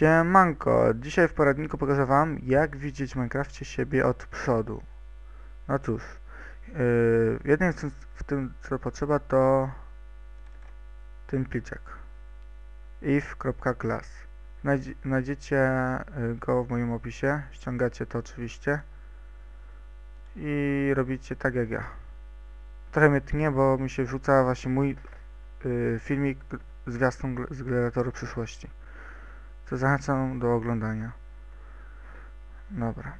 Siemanko, dzisiaj w poradniku pokażę wam jak widzieć w Minecrafcie siebie od przodu. No cóż, yy, jedyne w tym, w tym co potrzeba to ten pliczek if.class Znajdzie, Znajdziecie y, go w moim opisie, ściągacie to oczywiście i robicie tak jak ja. Trochę mnie tnie, bo mi się wrzuca właśnie mój yy, filmik zwiastun z generatora przyszłości to zachęcam do oglądania. Dobra.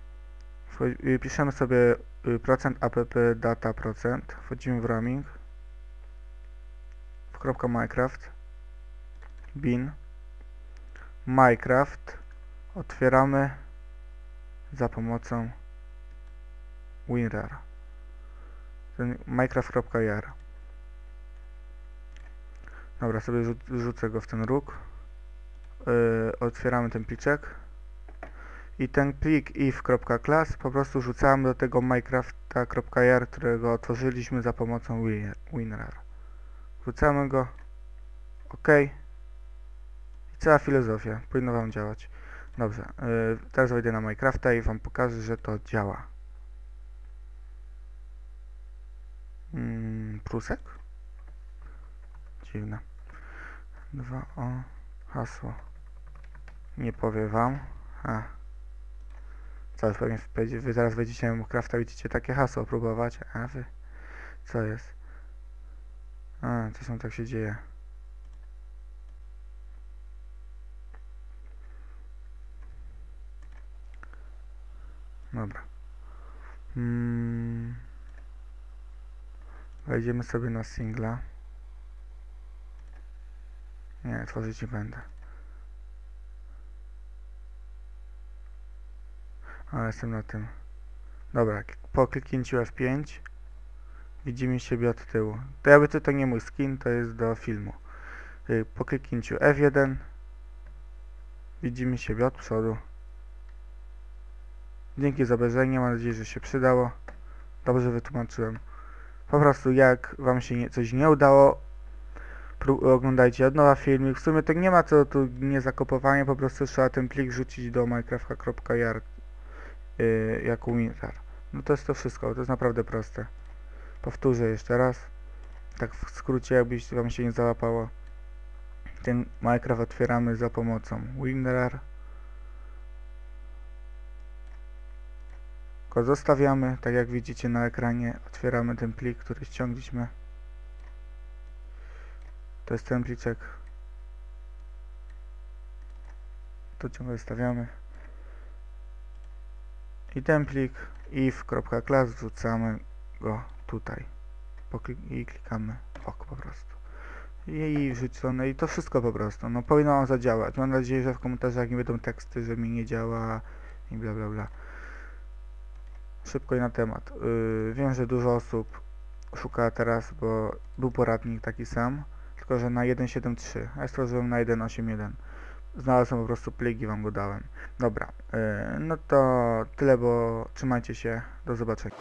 Y, Piszemy sobie y, procent app data procent. Wchodzimy w roaming. W kropka Minecraft. Bin. Minecraft. Otwieramy za pomocą WinRAR. Minecraft.jar. Dobra, sobie rzu- rzucę go w ten róg y, otwieramy ten pliczek i ten plik if.class po prostu rzucamy do tego minecrafta.jar, którego otworzyliśmy za pomocą Win- WinRAR. Wrzucamy go. OK. I cała filozofia. Powinno Wam działać. Dobrze. y, teraz wejdę na Minecrafta i Wam pokażę, że to działa. Mm, prusek? Dziwne. Dwa o hasło. Nie powiem wam. A. Co, pewnie wy zaraz wejdziecie na Minecrafta i widzicie takie hasło próbować. A wy. Co jest? A, czasem tak się dzieje. Dobra. Mm. Wejdziemy sobie na singla. Nie, tworzyć nie będę. A, jestem na tym. Dobra, po kliknięciu F5 widzimy siebie od tyłu. To jakby to, to nie mój skin, to jest do filmu. Y, Po kliknięciu F1 widzimy siebie od przodu. Dzięki za obejrzenie, mam nadzieję, że się przydało. Dobrze wytłumaczyłem. Po prostu jak wam się nie, coś nie udało, oglądajcie od nowa filmik. W sumie to nie ma co tu nie zakopowania, po prostu trzeba ten plik rzucić do minecrafta.jar yy, jako WinRAR. No to jest to wszystko, to jest naprawdę proste. Powtórzę jeszcze raz. Tak w skrócie, jakbyś wam się nie załapało. Ten Minecraft otwieramy za pomocą WinRAR. Go zostawiamy, tak jak widzicie na ekranie. Otwieramy ten plik, który ściągliśmy. To jest ten pliczek. To ciągle stawiamy. I ten plik if.class wrzucamy go tutaj. I klikamy ok po prostu. I, wrzucone. I to wszystko po prostu. No powinno zadziałać. Mam nadzieję, że w komentarzach nie będą teksty, że mi nie działa i bla bla bla. Szybko i na temat. Yy, wiem, że dużo osób szuka teraz, bo był poradnik taki sam, tylko że na 1.7.3, a ja stworzyłem na 1.8.1. Znalazłem po prostu plik i wam go dałem. Dobra, yy, no to tyle, bo trzymajcie się, do zobaczenia.